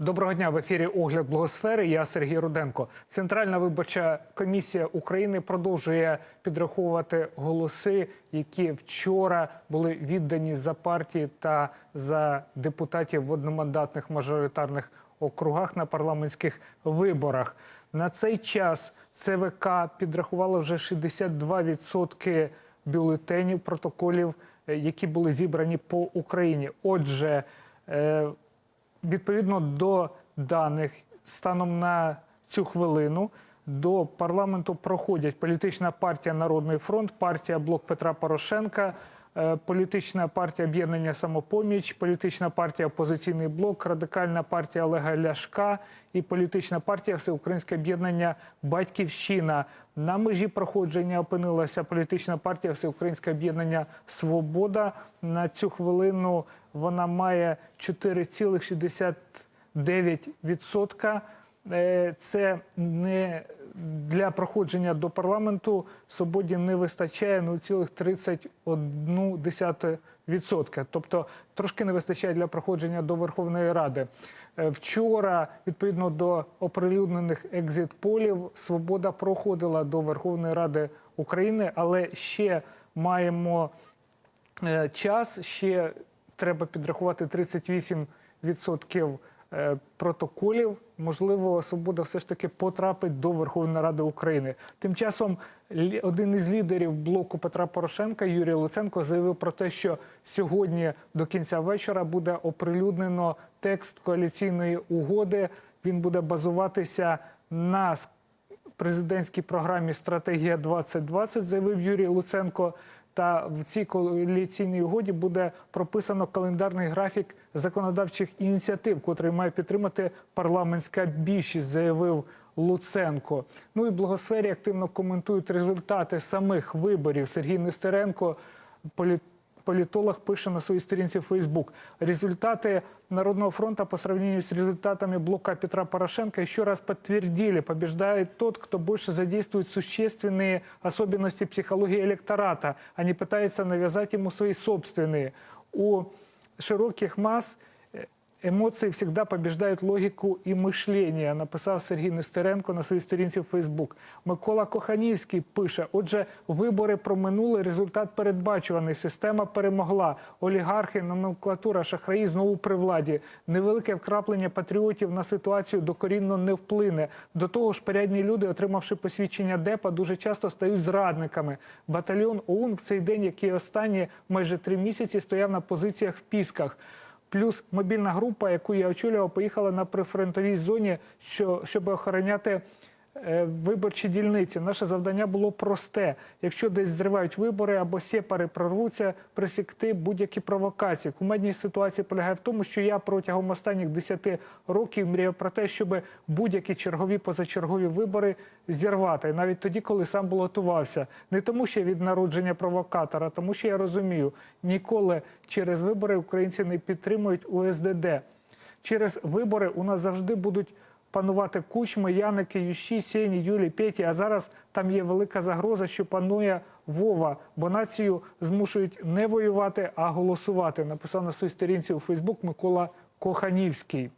Доброго дня в ефірі Огляд Благосфери. Я Сергій Руденко. Центральна виборча комісія України продовжує підраховувати голоси, які вчора були віддані за партії та за депутатів в одномандатних мажоритарних округах на парламентських виборах. На цей час ЦВК підрахувало вже 62% бюлетенів протоколів, які були зібрані по Україні. Отже, е, Відповідно до даних станом на цю хвилину до парламенту проходять політична партія Народний фронт, партія Блок Петра Порошенка, політична партія Об'єднання Самопоміч, політична партія Опозиційний блок, радикальна партія Олега Ляшка і політична партія Всеукраїнське об'єднання Батьківщина. На межі проходження опинилася політична партія Всеукраїнське об'єднання Свобода. На цю хвилину вона має 4,69%. Е, Це не для проходження до парламенту свободі не вистачає 0,31%. Тобто трошки не вистачає для проходження до Верховної Ради. Е, Вчора, відповідно до оприлюднених екзит-полів, свобода проходила до Верховної Ради України, але ще маємо е, час, ще треба підрахувати 38% е, протоколів. Можливо, свобода все ж таки потрапить до Верховної Ради України. Тим часом один із лідерів блоку Петра Порошенка Юрій Луценко заявив про те, що сьогодні до кінця вечора буде оприлюднено текст коаліційної угоди. Він буде базуватися на президентській програмі Стратегія 2020, заявив Юрій Луценко. Та в цій коаліційній угоді буде прописано календарний графік законодавчих ініціатив, котрий має підтримати парламентська більшість, заявив Луценко. Ну і благосфері активно коментують результати самих виборів. Сергій Нестеренко, політ політолог пише на своїй сторінці в Фейсбук. Результаты Народного фронта по сравнению с результатами блока Петра Порошенко еще раз подтвердили, побеждает тот, кто больше задействует существенные особенности психологии электората, а не пытается навязать ему свои собственные. У широких масс э, Емоції всегда побіждають логіку і мишлення, написав Сергій Нестеренко на своїй сторінці в Фейсбук. Микола Коханівський пише: отже, вибори проминули, результат передбачуваний. Система перемогла. Олігархи, номенклатура, шахраї знову при владі. Невелике вкраплення патріотів на ситуацію докорінно не вплине. До того ж, порядні люди, отримавши посвідчення ДЕПа, дуже часто стають зрадниками. Батальйон ОУН в цей день, який останні майже три місяці стояв на позиціях в Пісках. Плюс мобільна група, яку я очолював, поїхала на прифронтовій зоні, що, щоб охороняти виборчі дільниці. Наше завдання було просте: якщо десь зривають вибори або сепари прорвуться, присікти будь-які провокації. Кумедні ситуації полягає в тому, що я протягом останніх 10 років мріяв про те, щоб будь-які чергові позачергові вибори зірвати, навіть тоді, коли сам балотувався. Не тому, що я від народження провокатора, тому що я розумію, ніколи через вибори українці не підтримують УСДД. Через вибори у нас завжди будуть панувати кучми, Яники, Ющі, Сєні, Юлі, Петі. А зараз там є велика загроза, що панує Вова, бо націю змушують не воювати, а голосувати. Написав на своїй сторінці у Фейсбук Микола Коханівський.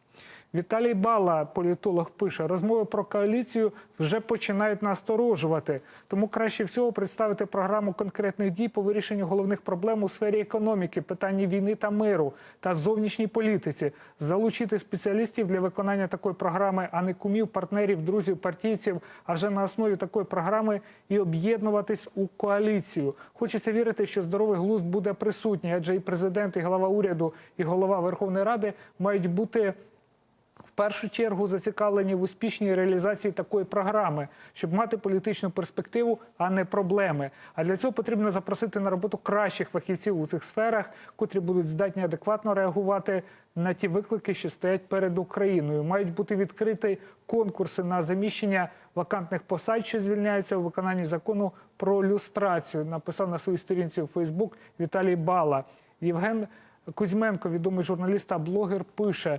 Віталій Бала, політолог, пише: розмови про коаліцію вже починають насторожувати. Тому краще всього представити програму конкретних дій по вирішенню головних проблем у сфері економіки, питанні війни та миру та зовнішній політиці, залучити спеціалістів для виконання такої програми, а не кумів, партнерів, друзів, партійців. А вже на основі такої програми і об'єднуватись у коаліцію. Хочеться вірити, що здоровий глузд буде присутній, адже і президент, і голова уряду, і голова Верховної Ради мають бути в першу чергу зацікавлені в успішній реалізації такої програми, щоб мати політичну перспективу, а не проблеми. А для цього потрібно запросити на роботу кращих фахівців у цих сферах, котрі будуть здатні адекватно реагувати на ті виклики, що стоять перед Україною. Мають бути відкриті конкурси на заміщення вакантних посад, що звільняються у виконанні закону про люстрацію. Написав на своїй сторінці у Фейсбук Віталій Бала. Євген Кузьменко, відомий журналіст та блогер, пише.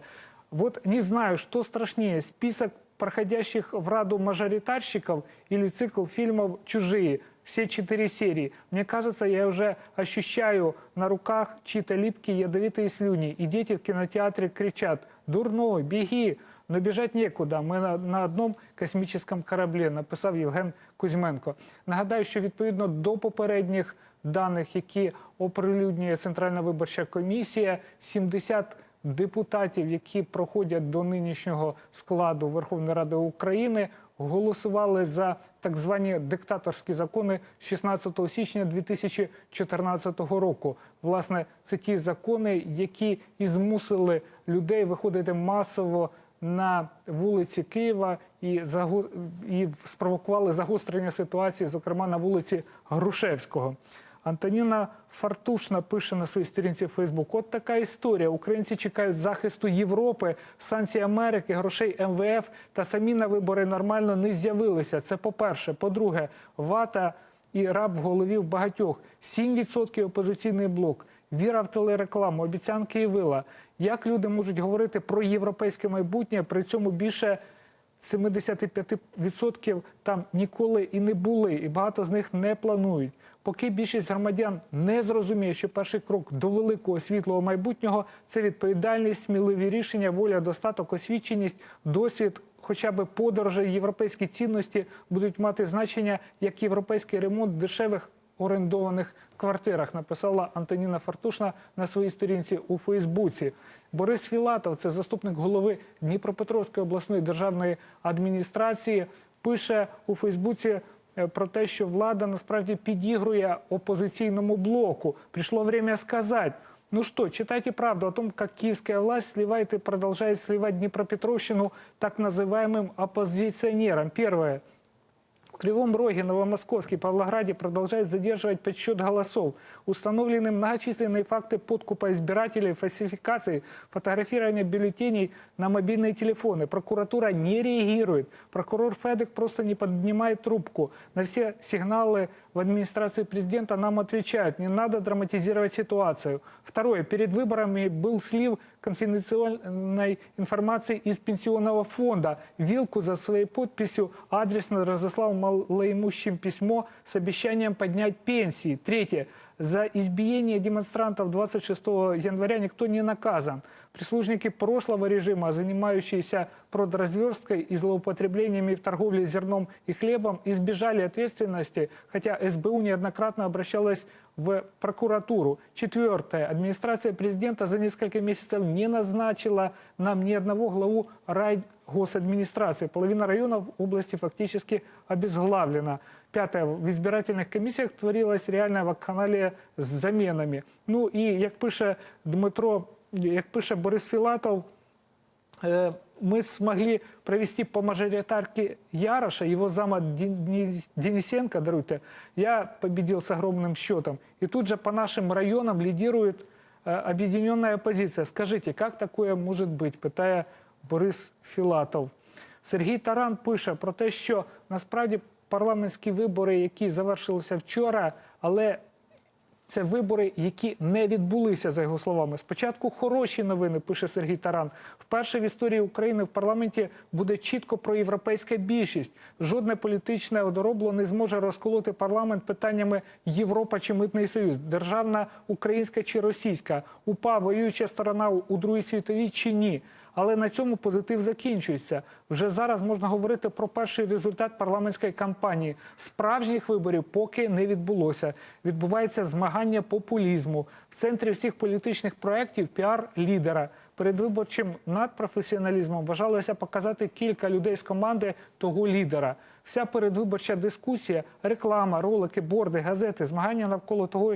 Вот не знаю, что страшнее, список проходящих в Раду мажоритарщиков или цикл фильмов «Чужие». все четыре серии. Мне кажется, я уже ощущаю на руках чьи-то липкие ядовитые слюни. И дети в кинотеатре кричат «Дурной, беги!» Но бежать некуда. Ми на, на одному космічному кораблі, написав Євген Кузьменко. Нагадаю, що відповідно до попередніх даних, які оприлюднює Центральна виборча комісія, 70 депутатів, які проходять до нинішнього складу Верховної Ради України, голосували за так звані диктаторські закони 16 січня 2014 року. Власне, це ті закони, які і змусили людей виходити масово на вулиці Києва і, і спровокували загострення ситуації, зокрема на вулиці Грушевського. Антоніна Фартушна пише на своїй сторінці Фейсбук: от така історія. Українці чекають захисту Європи, санкцій Америки, грошей МВФ та самі на вибори нормально не з'явилися. Це по-перше. По-друге, вата і раб в голові в багатьох. 7% опозиційний блок. Віра в телерекламу, обіцянки і вила. Як люди можуть говорити про європейське майбутнє, при цьому більше 75% там ніколи і не були, і багато з них не планують. Поки більшість громадян не зрозуміє, що перший крок до великого світлого майбутнього це відповідальність, сміливі рішення, воля, достаток, освіченість, досвід, хоча б подорожі, європейські цінності будуть мати значення як європейський ремонт дешевих орендованих квартирах, написала Антоніна Фартушна на своїй сторінці у Фейсбуці. Борис Філатов, це заступник голови Дніпропетровської обласної державної адміністрації, пише у Фейсбуці. Е, Про те, що влада насправді підігрує опозиційному блоку. Прийшло время сказати. Ну что, читайте правду о том, как киевская власть сливает и продолжает сливать Днепропетровщину так называемым оппозиционерам. Первое. Кривом Роге, Новомосковске, Павлограде продолжают задерживать подсчет голосов. Установлены многочисленные факты подкупа избирателей, фальсификации, фотографирования бюллетеней на мобильные телефоны. Прокуратура не реагирует. Прокурор Федек просто не поднимает трубку. На все сигналы в администрации президента нам отвечают, не надо драматизировать ситуацию. Второе. Перед выборами был слив конфиденциальной информации из пенсионного фонда. Вилку за своей подписью адресно разослал малоимущим письмо с обещанием поднять пенсии. Третье. За избиение демонстрантов 26 января никто не наказан. Прислужники прошлого режима, занимающиеся продразверсткой и злоупотреблениями в торговле зерном и хлебом, избежали ответственности, хотя СБУ неоднократно обращалась в прокуратуру. Четвертое. Администрация президента за несколько месяцев не назначила нам ни одного главу райгосадминистрации. Половина районов области фактически обезглавлена. Пятое. В избирательных комиссиях творилась реальная вакханалия з заменами. Ну і як пише Дмитро, як пише Борис Філатов, э, мы смогли провести по мажоритарке Яроша, его зама Дени- Денисенко, даруйте, я победил с огромным счетом. И тут же по нашим районам лидирует э, объединенная оппозиция. Скажите, как такое может быть? Питає Борис Філатов. Сергій Таран пише про те, що насправді парламентські вибори, які завершилися вчора, але це вибори, які не відбулися, за його словами. Спочатку хороші новини, пише Сергій Таран. Вперше в історії України в парламенті буде чітко проєвропейська більшість. Жодне політичне одоробло не зможе розколоти парламент питаннями Європа чи Митний Союз, державна українська чи російська, упа воююча сторона у Другій світовій чи ні. Але на цьому позитив закінчується. Вже зараз можна говорити про перший результат парламентської кампанії. Справжніх виборів поки не відбулося. Відбувається змагання популізму. В центрі всіх політичних проєктів піар лідера. Передвиборчим надпрофесіоналізмом вважалося показати кілька людей з команди того лідера. Вся передвиборча дискусія, реклама, ролики, борди, газети, змагання навколо того,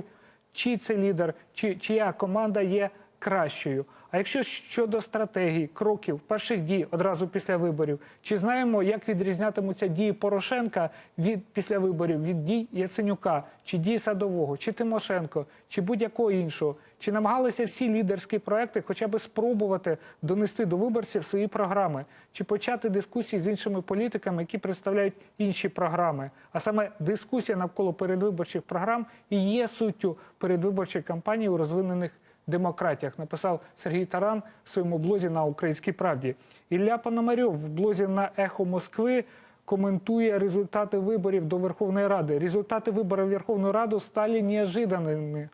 чий це лідер, чи чия команда є кращою. А якщо щодо стратегії, кроків, перших дій одразу після виборів, чи знаємо, як відрізнятимуться дії Порошенка від після виборів від дій Яценюка, чи дій Садового, чи Тимошенко, чи будь-якого іншого? Чи намагалися всі лідерські проекти хоча б спробувати донести до виборців свої програми, чи почати дискусії з іншими політиками, які представляють інші програми? А саме дискусія навколо передвиборчих програм і є суттю передвиборчої кампанії у розвинених демократіях, написав Сергій Таран в своєму блозі на Українській правді. Ілля Пономарьов в блозі на Ехо Москви коментує результати виборів до Верховної Ради. Результати виборів Верховної Ради стали неожиданными.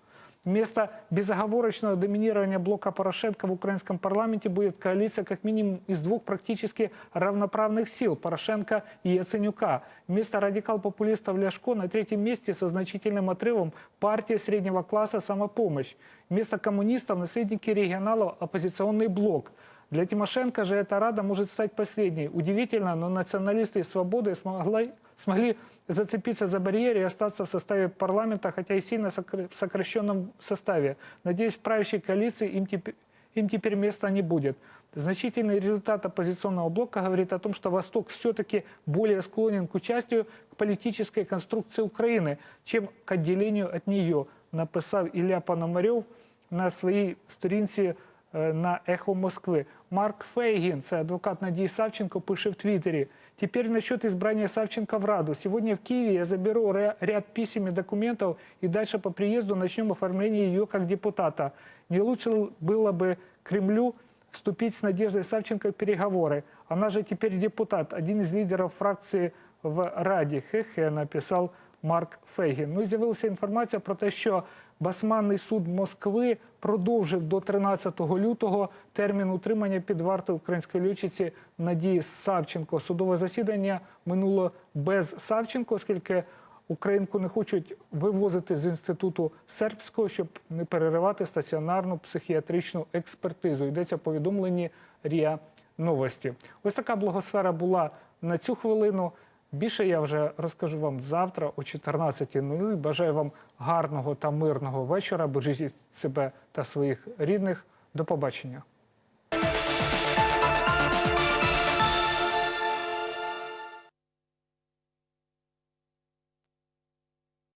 Вместо безоговорочного доминирования блока Порошенко в украинском парламенте будет коалиция как минимум из двух практически равноправных сил – Порошенко и Яценюка. Вместо радикал-популистов Ляшко на третьем месте со значительным отрывом партия среднего класса «Самопомощь». Вместо коммунистов – наследники регионалов оппозиционный блок. Для Тимошенко же эта рада может стать последней. Удивительно, но националисты и свободы смогли, смогли зацепиться за барьер и остаться в составе парламента, хотя и сильно сокр- в сокращенном составе. Надеюсь, в правящей коалиции им теперь, им теперь места не будет. Значительный результат оппозиционного блока говорит о том, что Восток все-таки более склонен к участию к политической конструкции Украины, чем к отделению от нее, написал Илья Пономарев на своїй сторінці е, на Ехо Москви. Марк Фейгін, це адвокат Надії Савченко, пише в Твиттере. Теперь насчет избрания Савченко в Раду. Сегодня в Киеве я заберу ря- ряд писем и документов и дальше по приезду начнем оформление ее как депутата. Не лучше было бы Кремлю вступить с Надеждой Савченко в переговоры. Она же теперь депутат, один из лидеров фракции в Раді. Хе-хе, написав Марк Фейгін. Ну і з'явилася інформація про те, що Басманний суд Москви продовжив до 13 лютого термін утримання під вартою української льотчиці Надії Савченко. Судове засідання минуло без Савченко, оскільки Українку не хочуть вивозити з інституту сербського, щоб не переривати стаціонарну психіатричну експертизу. Йдеться в повідомленні РІА Новості. Ось така благосфера була на цю хвилину. Більше я вже розкажу вам завтра о 14.00. Бажаю вам гарного та мирного вечора. Бережіть себе та своїх рідних. До побачення.